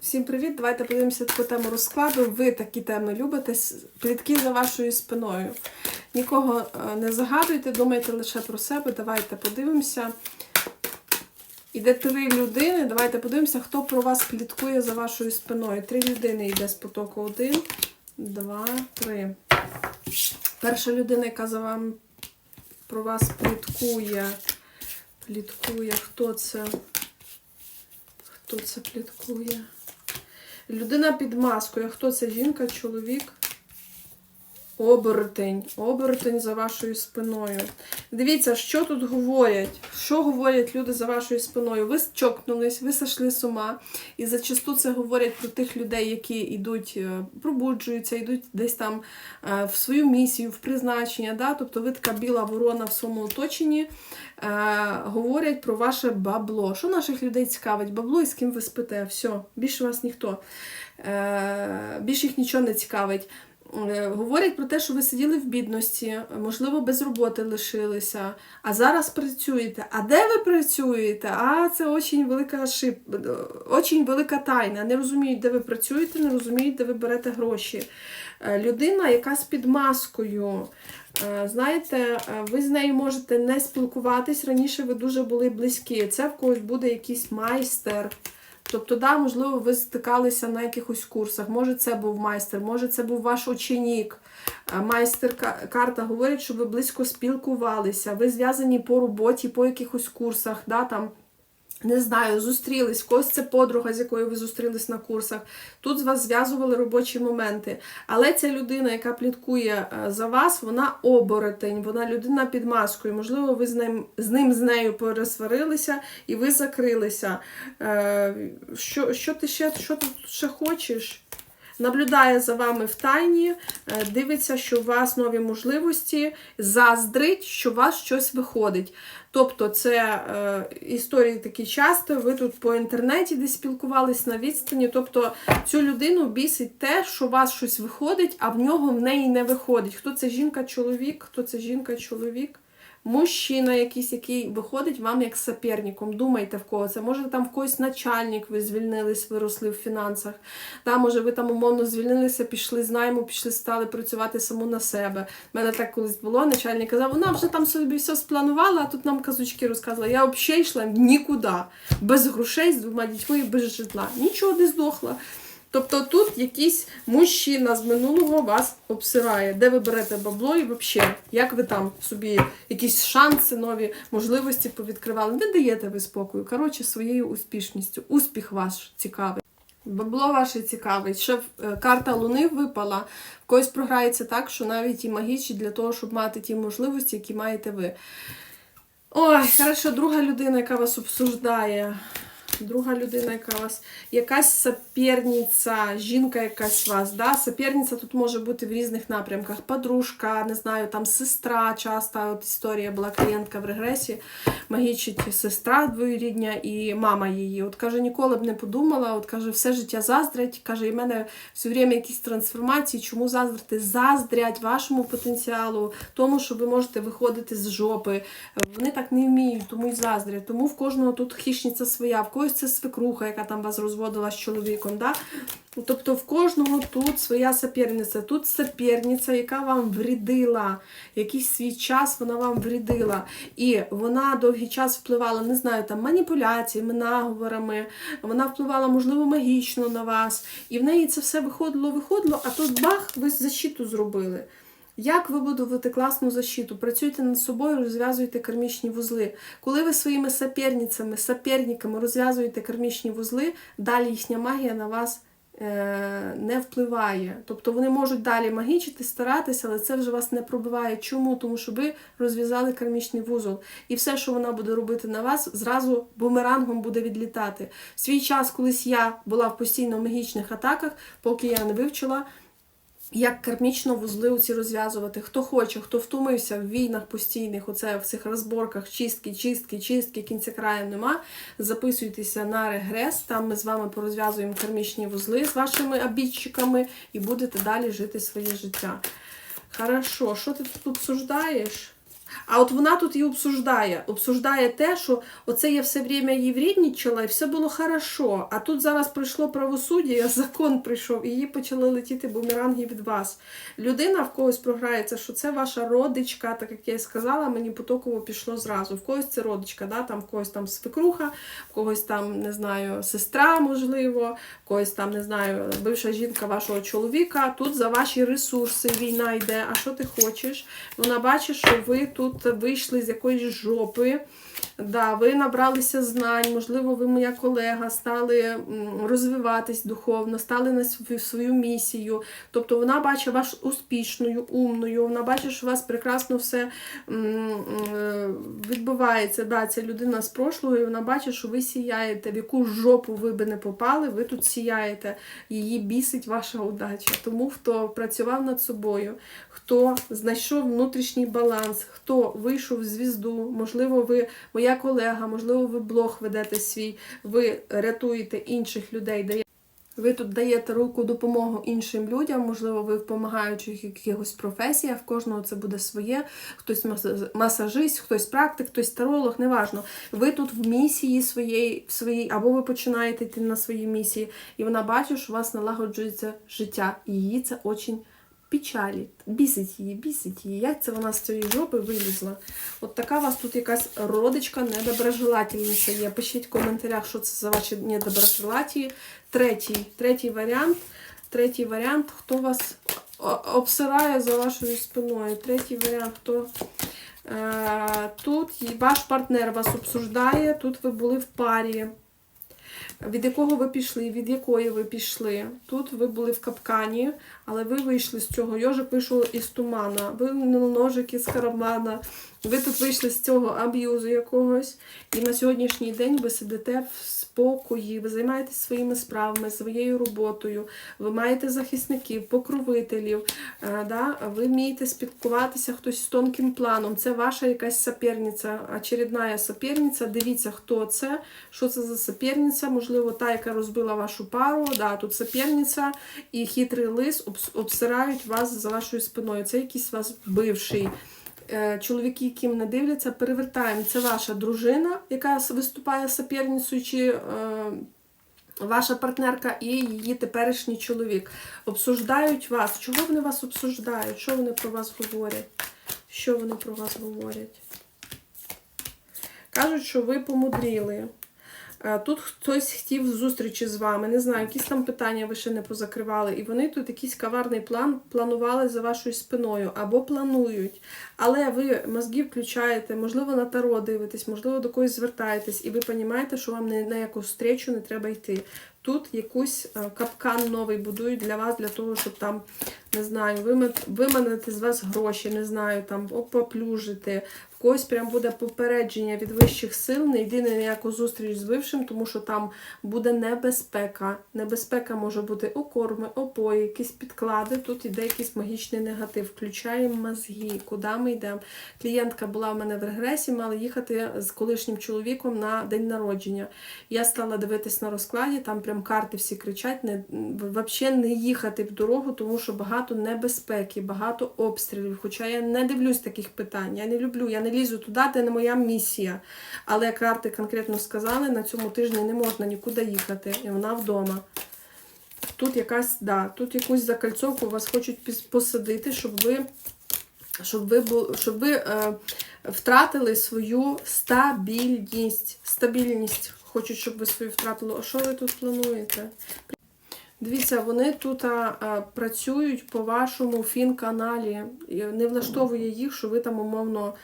Всім привіт! Давайте подивимося таку тему розкладу. Ви такі теми любите. Плітки за вашою спиною. Нікого е, не загадуйте, думайте лише про себе. Давайте подивимося. Іде три людини. Давайте подивимося, хто про вас пліткує за вашою спиною. Три людини йде з потоку. Один, два, три. Перша людина, яка за вами про вас пліткує. Пліткує. Хто це? Хто це пліткує? Людина під маскою. Хто це? Жінка, чоловік? Оборотень. Оборотень за вашою спиною. Дивіться, що тут говорять. Що говорять люди за вашою спиною? Ви чокнулись, ви сошли з ума. І зачасту це говорять про тих людей, які йдуть, е, пробуджуються, йдуть десь там е, в свою місію, в призначення. Да? Тобто ви така біла ворона в своєму оточенні. Е, говорять про ваше бабло. Що наших людей цікавить? Бабло і з ким ви спите. Все, більше вас ніхто. Е, більше їх нічого не цікавить. Е, Говорять про те, що ви сиділи в бідності, можливо, без роботи лишилися, а зараз працюєте. А де ви працюєте? А це очень велика ошиб... очень велика тайна. Не розуміють, де ви працюєте, не розуміють, де ви берете гроші. Е, Людина, яка з під маскою. Е, Знаєте, ви з нею можете не спілкуватись. Раніше ви дуже були близькі. Це в когось буде якийсь майстер. Тобто, да, можливо, ви стикалися на якихось курсах. Може, це був майстер, може, це був ваш ученік. Е, Майстер-карта говорить, що ви близько спілкувалися, ви зв'язані по роботі, по якихось курсах, да, там. Не знаю, зустрілись, в когось це подруга, з якою ви зустрілись на курсах. Тут з вас зв'язували робочі моменти. Але ця людина, яка пліткує е, за вас, вона оборотень, вона людина під маскою. Можливо, ви з ним з, ним, з нею пересварилися і ви закрилися. Е, Що, що ти ще, що ти ще хочеш? Наблюдає за вами в тайні, е, дивиться, що у вас нові можливості, заздрить, що у вас щось виходить. Тобто, це е, історії такі часто. Ви тут по інтернеті десь спілкувались на відстані. Тобто цю людину бісить те, що у вас щось виходить, а в нього в неї не виходить. Хто це жінка, чоловік? Хто це жінка, чоловік? Мужчина якийсь, який виходить вам як соперником. Думайте в кого це. Може там в когось начальник, ви звільнились, виросли в фінансах. Та, може, ви там умовно звільнилися, пішли з найму, пішли, стали працювати саму на себе. У мене так колись було. Начальник казав, вона вже там собі все спланувала, а тут нам казочки розказувала. Я взагалі йшла нікуди. Без грошей, з двома дітьми без житла. Нічого не здохла. Тобто тут якийсь мужчина з минулого вас обсирає, де ви берете бабло і взагалі, як ви там собі якісь шанси, нові можливості повідкривали. Не даєте ви спокою. Коротше, своєю успішністю. Успіх ваш цікавий. Бабло ваше цікавить. Ще карта Луни випала. В когось програється так, що навіть і магічі для того, щоб мати ті можливості, які маєте ви. Ой, хорошо, друга людина, яка вас обсуждає. Друга людина, яка вас. Якась соперниця, жінка якась вас. Да? Соперниця тут може бути в різних напрямках. Подружка, не знаю, там сестра. Часто от історія була клієнтка в регресі. Магічить сестра двоюрідня і мама її. От каже, ніколи б не подумала. От каже, все життя заздрять. Каже, і в мене все время якісь трансформації. Чому заздрити? Заздрять вашому потенціалу, тому що ви можете виходити з жопи. Вони так не вміють, тому й заздрять. Тому в кожного тут хищниця своя, в когось це свекруха, яка там вас розводила з чоловіком. Да? Тобто в кожного тут своя соперниця. Тут соперниця, яка вам врідила. Якийсь свій час вона вам врідила. І вона довгий час впливала, не знаю, там маніпуляціями, наговорами. Вона впливала, можливо, магічно на вас. І в неї це все виходило, виходило, а тут бах, ви защиту зробили. Як ви будуєте класну защиту? Працюйте над собою, розв'язуйте кармічні вузли. Коли ви своїми соперницями, соперниками розв'язуєте кармічні вузли, далі їхня магія на вас е, не впливає. Тобто вони можуть далі магічити, старатися, але це вже вас не пробиває. Чому? Тому що ви розв'язали кармічний вузол. І все, що вона буде робити на вас, зразу бумерангом буде відлітати. В свій час, колись я була в постійно магічних атаках, поки я не вивчила. Як кармічно вузли ці розв'язувати. Хто хоче, хто втомився в війнах постійних, оце в цих розборках, чистки, чистки, чистки, кінця краю нема. Записуйтеся на регрес. Там ми з вами порозв'язуємо кармічні вузли з вашими обідчиками і будете далі жити своє життя. Хорошо, що ти тут обсуждаєш? А от вона тут і обсуждає. Обсуждає те, що оце я все время її вріднічала, і все було хорошо. А тут зараз прийшло правосуддя, закон прийшов, і її почали летіти бумеранги від вас. Людина в когось програється, що це ваша родичка, так як я і сказала, мені потоково пішло зразу. В когось це родичка, да? там в когось там свекруха, в когось там, не знаю, сестра, можливо, в когось там, не знаю, бивша жінка вашого чоловіка. Тут за ваші ресурси війна йде. А що ти хочеш? Вона бачить, що ви тут вийшли з якоїсь жопи. Да, ви набралися знань, можливо, ви моя колега, стали розвиватись духовно, стали на свою, свою місію. Тобто вона бачить вас успішною, умною, вона бачить, що у вас прекрасно все е, відбувається. Да, ця людина з прошлого, і вона бачить, що ви сіяєте, в яку жопу ви би не попали, ви тут сіяєте. Її бісить ваша удача. Тому хто працював над собою, хто знайшов внутрішній баланс, хто вийшов в звізду, можливо, ви моя колега, можливо, ви блог ведете свій, ви рятуєте інших людей, даєте. Ви тут даєте руку допомогу іншим людям, можливо, ви в помагаючих якихось професіях, в кожного це буде своє, хтось маса- масажист, хтось практик, хтось таролог, неважно. Ви тут в місії своєї, в своїй, або ви починаєте йти на свої місії, і вона бачить, що у вас налагоджується життя, і її це очень печалить, бісить її, бісить її. Як це вона з цієї жопи вилізла? От така у вас тут якась родичка недоброжелательниця є. Пишіть в коментарях, що це за ваші недоброжелаті. Третій, третій варіант. Третій варіант, хто вас обсирає за вашою спиною. Третій варіант, хто е, тут ваш партнер вас обсуждає, тут ви були в парі. Від якого ви пішли, від якої ви пішли. Тут ви були в капкані, але ви вийшли з цього. Йожик вийшов із тумана, ви ножик із кармана. Ви тут вийшли з цього аб'юзу якогось. І на сьогоднішній день ви сидите в спокої, ви займаєтесь своїми справами, своєю роботою, ви маєте захисників, покровителів, е, да? ви вмієте спілкуватися хтось з тонким планом. Це ваша якась соперниця, очередна соперниця. Дивіться, хто це, що це за соперниця, можливо, та, яка розбила вашу пару. Да, тут соперниця і хитрий лис обсирають вас за вашою спиною. Це якийсь вас бивший. Е, Чоловіки, які мене дивляться, перевертаємо. Це ваша дружина, яка виступає соперницею, е, ваша партнерка і її теперішній чоловік. Обсуждають вас. Чого вони вас обсуждають? Що вони про вас говорять? Що вони про вас говорять? Кажуть, що ви помудріли. Е, Тут хтось хотів зустрічі з вами, не знаю, якісь там питання ви ще не позакривали, і вони тут якийсь каварний план планували за вашою спиною або планують. Але ви мозги включаєте, можливо, на таро дивитесь, можливо, до когось звертаєтесь, і ви розумієте, що вам не на яку зустрічу не треба йти. Тут якусь е, капкан новий будують для вас, для того, щоб там, не знаю, виманити з вас гроші, не знаю, там поплюжити. В когось прям буде попередження від вищих сил, не йди на ніяку зустріч з бившим, тому що там буде небезпека. Небезпека може бути окорми, опої, якісь підклади. Тут іде якийсь магічний негатив. Включаємо мозги, куди ми йдемо. Клієнтка була в мене в регресі, мала їхати з колишнім чоловіком на день народження. Я стала дивитись на розкладі, там прям карти всі кричать, не, взагалі не їхати в дорогу, тому що багато небезпеки, багато обстрілів. Хоча я не дивлюсь таких питань, я не люблю, я не лізу туди, де не моя місія. Але карти конкретно сказали, на цьому тижні не можна нікуди їхати, і вона вдома. Тут якась, да, тут якусь закальцовку вас хочуть посадити, щоб ви, щоб ви, щоб ви е, втратили свою стабільність. Стабільність. Хочуть, щоб ви свою втратили. А що ви тут плануєте? Дивіться, вони тут а, працюють по вашому фін-каналі. Не влаштовує їх, що ви там умовно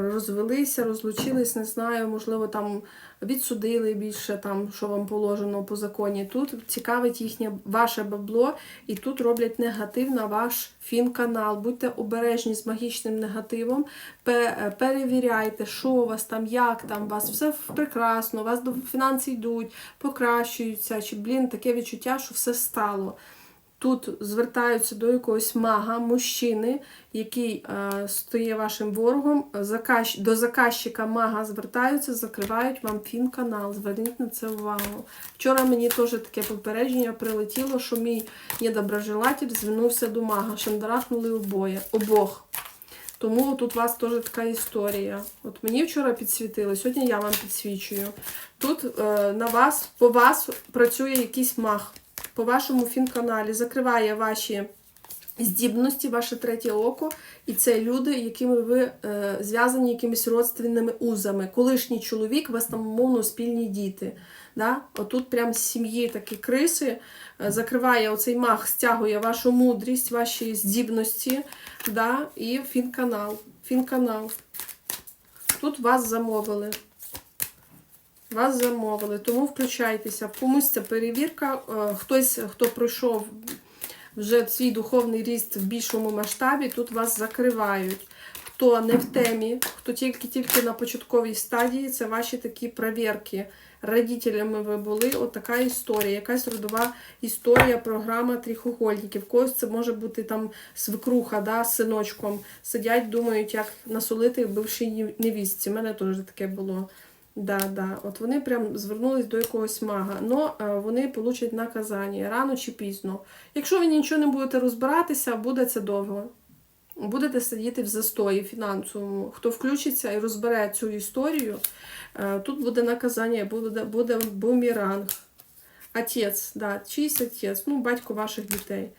розвелися, розлучились, не знаю, можливо, там відсудили більше, там, що вам положено по законі. Тут цікавить їхнє ваше бабло, і тут роблять негатив на ваш фін-канал. Будьте обережні з магічним негативом, перевіряйте, що у вас там, як там, у вас все прекрасно, у вас до фінанси йдуть, покращуються, чи, блін, таке відчуття, що все стало. Тут звертаються до якогось мага, мужчини, який е, стає вашим ворогом. Заказ, до заказчика мага звертаються, закривають вам фін-канал. Зверніть на це увагу. Вчора мені теж таке попередження прилетіло, що мій недоброжелатель звернувся до мага, шандарахнули обоє, обох. Тому тут у вас теж така історія. От мені вчора підсвітили, сьогодні я вам підсвічую. Тут е, на вас, по вас працює якийсь мах. По вашому фінканалі закриває ваші здібності, ваше третє око, і це люди, якими ви е, зв'язані якимись родственними узами. Колишній чоловік, вас там умовно спільні діти. Да? Отут прям з сім'ї такі криси е, закриває оцей мах, стягує вашу мудрість, ваші здібності, да? і фінканал. Фінканал. Тут вас замовили. Вас замовили, тому включайтеся. Комусь це перевірка. е, Хтось, хто пройшов вже свій духовний ріст в більшому масштабі, тут вас закривають. Хто не в темі, хто тільки-тільки на початковій стадії, це ваші такі перевірки. Родителями ви були, от така історія, якась родова історія, програма тріхугольників. Когось це може бути там свекруха, да, з синочком. Сидять, думають, як насолити бившій невістці. У мене теж таке було. Да, да. От вони прям звернулись до якогось мага. Но е, вони получать наказання рано чи пізно. Якщо ви нічого не будете розбиратися, буде це довго. Будете сидіти в застої фінансовому. Хто включиться і розбере цю історію, е, тут буде наказання, буде, буде бумеранг. Отець, да, чийсь отець, ну, батько ваших дітей.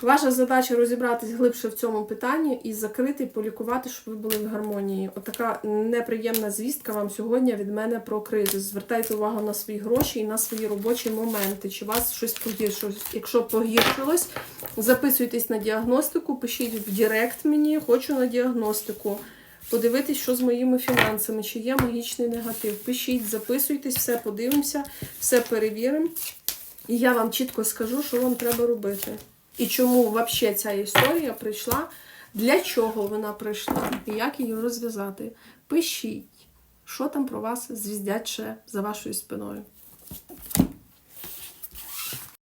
Ваша задача розібратись глибше в цьому питанні і закрити, полікувати, щоб ви були в гармонії. Отака неприємна звістка вам сьогодні від мене про кризу. Звертайте увагу на свої гроші і на свої робочі моменти. Чи вас щось погіршилось? Якщо погіршилось, записуйтесь на діагностику, пишіть в Директ мені, хочу на діагностику. Подивитись, що з моїми фінансами, чи є магічний негатив. Пишіть, записуйтесь, все подивимося, все перевіримо. І я вам чітко скажу, що вам треба робити. І чому взагалі ця історія прийшла, для чого вона прийшла, і як її розв'язати. Пишіть, що там про вас звіздять ще за вашою спиною.